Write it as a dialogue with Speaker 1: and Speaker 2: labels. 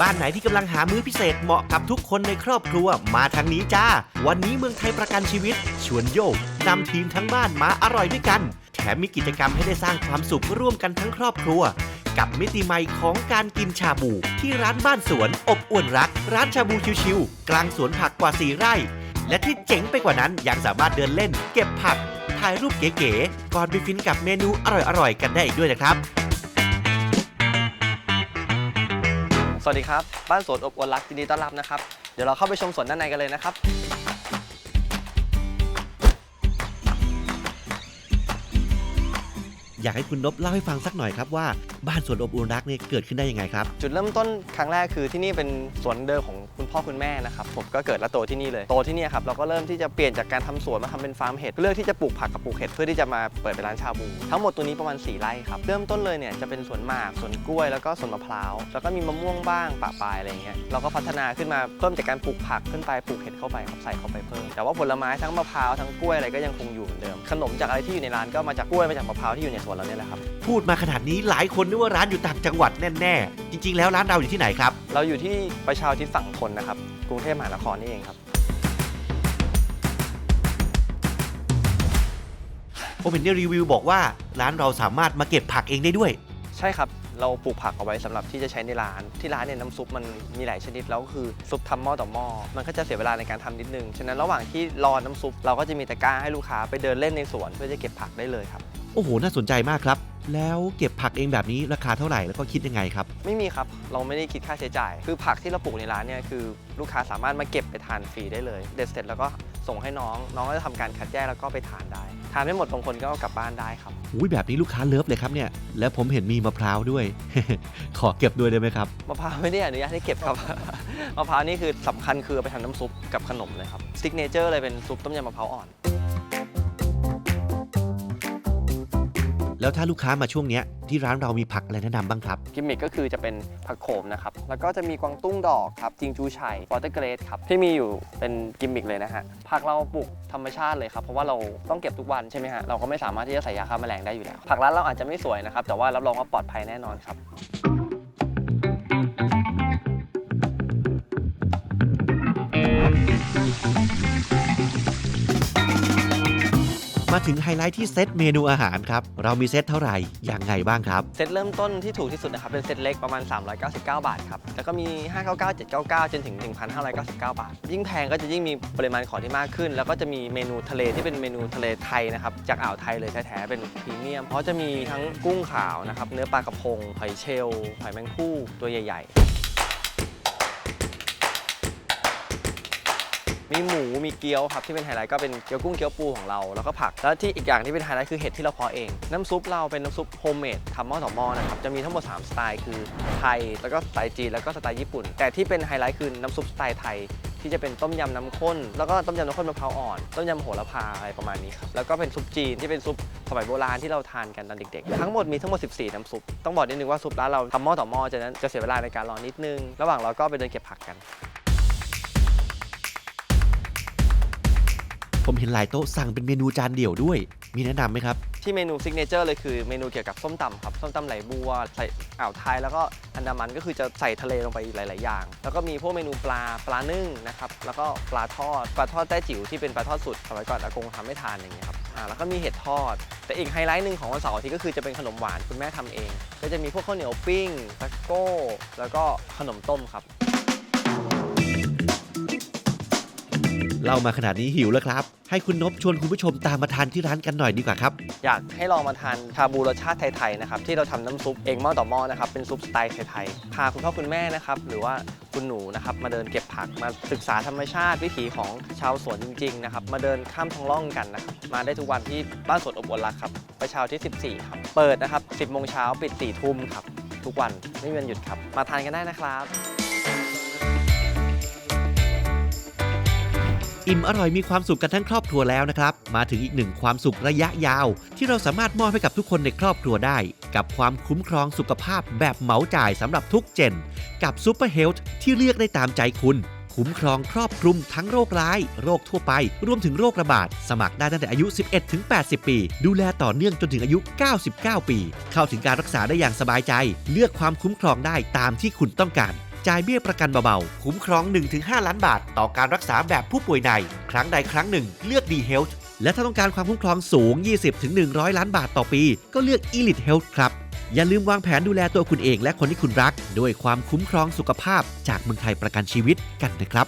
Speaker 1: บ้านไหนที่กำลังหามื้อพิเศษเหมาะกับทุกคนในครอบครัวมาทางนี้จ้า วันนี้เมืองไทยประกันชีวิต ชวนโยกนำทีมทั้งบ้านมาอร่อยด้วยกัน แถมมีกิจกรรมให้ได้สร้างความสุขร่วมกันทั้งครอบครัว กับมิติใหม่ของการกินชาบู ที่ร้านบ้านสวน อบอวนรัก ร้านชาบูชิวๆกลางสวนผักกว่า4ไร่ และที่เจ๋งไปกว่านั้นยังสามารถเดินเล่น เก็บผักถ่ายรูปเก๋ๆก่อนไปฟินกับเมนูอร่อยๆกันได้อีกด้วยนะครับ
Speaker 2: สวัสดีครับ บ้านสวนอบอวลรักยินดีต้อนรับนะครับ เดี๋ยวเราเข้าไปชมสวนด้านในกันเลยนะครับ
Speaker 1: อยากให้คุณนบเล่าให้ฟังสักหน่อยครับว่าบ้านสวนอบอุ่นรักเนี่ยเกิดขึ้นได้ยังไงครับ
Speaker 2: จุดเริ่มต้นครั้งแรกคือที่นี่เป็นสวนเดิมของ คุณพ่อคุณแม่นะครับผมก็เกิดและโตที่นี่เลยโตที่นี่ครับเราก็เริ่มที่จะเปลี่ยนจากการทำสวนมาทำเป็นฟาร์มเห็ดเลือกที่จะปลูกผักกับปลูกเห็ดเพื่อที่จะมาเปิดเป็นร้านชาบูทั้งหมดตัวนี้ประมาณ4ไร่ครับเริ่มต้นเลยเนี่ยจะเป็นสวนหมากสวนกล้วยแล้วก็สวนมะพร้าวแล้วก็มีมะม่วงบ้างปะปลายอะไรเงี้ยเราก็พัฒนาขึ้นมาเพิ่มจากการปลูกผักขึ้นไปปลูกเห็ดเข้าไปครับใส่เข้าไปเพิ่มแต่ว่าผลไม้ทั้งมะพร้าวทั้งกล้วยอะไรก็ยังคงอยู่เหมือนเดิมขนมจากอะไรที่อยู่ในร้านก็มาจากกล้วยมาจากมะพร้าวที่อยู่ในสวนเราเนี่ยแหละครับ
Speaker 1: พูดมาขนาดนี้หลายคนนึกว่าร้านอยู่ต่างจังหวัดแน่ๆ จริง ๆ แล้วร้านเราอยู่ที่ไหนครับ
Speaker 2: เราอยู่ที่ประชาอุทิศฝั่งทนนะครับ กรุงเทพมหานครนี่เองครับ
Speaker 1: ผมเห็นในรีวิวบอกว่าร้านเราสามารถมาเก็บผักเองได้ด้วย
Speaker 2: ใช่ครับ เราปลูกผักเอาไว้สำหรับที่จะใช้ในร้าน ที่ร้านเนี่ยน้ำซุปมันมีหลายชนิดแล้วก็คือซุปทำหม้อต่อหม้อ มันก็จะเสียเวลาในการทำนิดนึง ฉะนั้นระหว่างที่รอน้ำซุปเราก็จะมีตะกร้าให้ลูกค้าไปเดินเล่นในสวนเพื่อจะเก็บผักได้เลยครับ
Speaker 1: โอ้โห น่าสนใจมากครับ แล้วเก็บผักเองแบบนี้ราคาเท่าไหร่แล้วก็คิดยังไงครับ
Speaker 2: ไม่มีครับ เราไม่ได้คิดค่าใช้จ่าย คือผักที่เราปลูกในร้านเนี่ยคือลูกค้าสามารถมาเก็บไปทานฟรีได้เลย เด็ดเสร็จแล้วก็ส่งให้น้อง น้องก็จะทำการคัดแยกแล้วก็ไปทานได้ ทานไม่หมดบางคนก็เอากลับบ้านได้ครับ
Speaker 1: อุ้ยแบบนี้ลูกค้าเลิฟเลยครับเนี่ย แล้วผมเห็นมีมะพร้าวด้วย ขอเก็บด้วยได้ไหมครับ
Speaker 2: มะพร้าวไม่ได้อนุญาตให้เก็บครับ มะพร้าวนี่คือสำคัญคือเอาไปทำน้ำซุปกับขนมเลยครับ ซิกเนเจอร์เลยเป็นซุปต้มยำมะพร้าวอ่อน
Speaker 1: แล้วถ้าลูกค้ามาช่วงเนี้ยที่ร้านเรามีผักอะไรแนะนำบ้างครับ
Speaker 2: กิมมิคก็คือจะเป็นผักโขมนะครับ แล้วก็จะมีกวางตุ้งดอกครับ จิงจูไชัยวอเตอร์เกรดครับ ที่มีอยู่เป็นกิมมิคเลยนะฮะ ผักเราปลูกธรรมชาติเลยครับ เพราะว่าเราต้องเก็บทุกวันใช่ไหมฮะ เราก็ไม่สามารถที่จะใส่ยาฆ่าแมลงได้อยู่แล้ว ผักร้านเราอาจจะไม่สวยนะครับ แต่ว่ารับรองว่าปลอดภัยแน่นอนครับ
Speaker 1: มาถึงไฮไลท์ที่เซตเมนูอาหารครับ เรามีเซตเท่าไหร่ยังไงบ้างครับ
Speaker 2: เซตเริ่มต้นที่ถูกที่สุดนะครับ เป็นเซตเล็กประมาณ 399 บาทครับ แล้วก็มี 599 799 จนถึง 1,599 บาท ยิ่งแพงก็จะยิ่งมีปริมาณของที่มากขึ้น แล้วก็จะมีเมนูทะเลที่เป็นเมนูทะเลไทยนะครับ จากอ่าวไทยเลยแท้ๆเป็นพรีเมียม เพราะจะมีทั้งกุ้งขาวนะครับ เนื้อปลากระพง หอยเชลล์หอยแมงคู่ตัวใหญ่ ๆ มีหมูมีเกี๊ยวครับที่เป็นไฮไลท์ก็เป็นเกี๊ยวกุ้งเกี๊ยวปูของเราแล้วก็ผักแล้วที่อีกอย่างที่เป็นไฮไลท์คือเห็ดที่เราเพาะเอง น้ำซุปเราเป็นน้ำซุปโฮมเมดทำหม้อต่อหม้อนะครับจะมีทั้งหมด 3 สไตล์คือไทย แล้วก็สไตล์จีนแล้วก็สไตล์ญี่ปุ่น แต่ที่เป็นไฮไลท์คือน้ำซุปสไตล์ไทยที่จะเป็นต้มยำน้ำข้น แล้วก็ต้มยำน้ำข้นมะพร้าวอ่อน ต้มยำโหระพาอะไรประมาณนี้ครับ แล้วก็เป็นซุปจีนที่เป็นซุปสมัยโบราณที่เราทานกันตอนเด็กๆ ทั้งหมดมีทั้งหมด 14 น้ำซุป ต้องบอกนิดนึงว่าซุปร้านเราทำหม้อต่อหม้อจะนั้นจะเสียเวลาในการรอนิดนึง ระหว่างเราก็ไปเดินเก็บผักกัน
Speaker 1: ผมเห็นหลายโต๊ะสั่งเป็นเมนูจานเดี่ยวด้วย มีแนะนำไหมครับ
Speaker 2: ที่เมนูซิกเนเจอร์เลยคือเมนูเกี่ยวกับส้มตำครับ ส้มตำไหลบัวใส่อ่าวไทยแล้วก็อันดามันก็คือจะใส่ทะเลลงไปหลาย ๆ อย่าง แล้วก็มีพวกเมนูปลาปลานึ่งนะครับ แล้วก็ปลาทอด ปลาทอดแต้จิ๋วที่เป็นปลาทอดสุดสมัยก่อนอากงทำให้ทานอย่างเงี้ยครับอ่าแล้วก็มีเห็ดทอด แต่อีกไฮไลท์หนึ่งของวันเสาร์อาทิตย์ก็คือจะเป็นขนมหวานคุณแม่ทำเอง ก็จะมีพวกข้าวเหนียวปิ้งตะโก้ แล้วก็ขนมต้มครับ
Speaker 1: เล่ามาขนาดนี้หิวแล้วครับ ให้คุณนบชวนคุณผู้ชมตามมาทานที่ร้านกันหน่อยดีกว่าครับ
Speaker 2: อยากให้ลองมาทานชาบูรสชาติไทยๆนะครับที่เราทำน้ำซุปเองหม้อต่อหม้อนะครับเป็นซุปสไตล์ไทยๆพาคุณพ่อคุณแม่นะครับหรือว่าคุณหนูนะครับมาเดินเก็บผักมาศึกษาธรรมชาติวิถีของชาวสวนจริงๆนะครับมาเดินข้ามท้องร่องกันนะครับมาได้ทุกวันที่บ้านสวนอบอวลรักครับประชาที่ 14 ครับเปิดนะครับ 10โมงเช้าปิด4ทุ่มครับทุกวันไม่มีวันหยุดครับมาทานกันได้นะครับ
Speaker 1: อิ่มอร่อยมีความสุขกันทั้งครอบครัวแล้วนะครับ มาถึงอีกหนึ่งความสุขระยะยาว ที่เราสามารถมอบให้กับทุกคนในครอบครัวได้ กับความคุ้มครองสุขภาพแบบเหมาจ่ายสำหรับทุกเจน กับซูเปอร์เฮลท์ที่เลือกได้ตามใจคุณคุ้มครองครอบคลุมทั้งโรคร้าย โรคทั่วไป รวมถึงโรคระบาด สมัครได้ตั้งแต่อายุ 11 ถึง 80 ปี ดูแลต่อเนื่องจนถึงอายุ 99 ปี เข้าถึงการรักษาได้อย่างสบายใจ เลือกความคุ้มครองได้ตามที่คุณต้องการ จ่ายเบี้ยประกันเบาๆ คุ้มครอง 1-5 ล้านบาท ต่อการรักษาแบบผู้ป่วยใน ครั้งใดครั้งหนึ่ง เลือก D Health และถ้าต้องการความคุ้มครองสูง 20-100 ล้านบาทต่อปี ก็เลือก Elite Health ครับ อย่าลืมวางแผนดูแลตัวคุณเองและคนที่คุณรัก ด้วยความคุ้มครองสุขภาพจากเมืองไทยประกันชีวิตกันนะครับ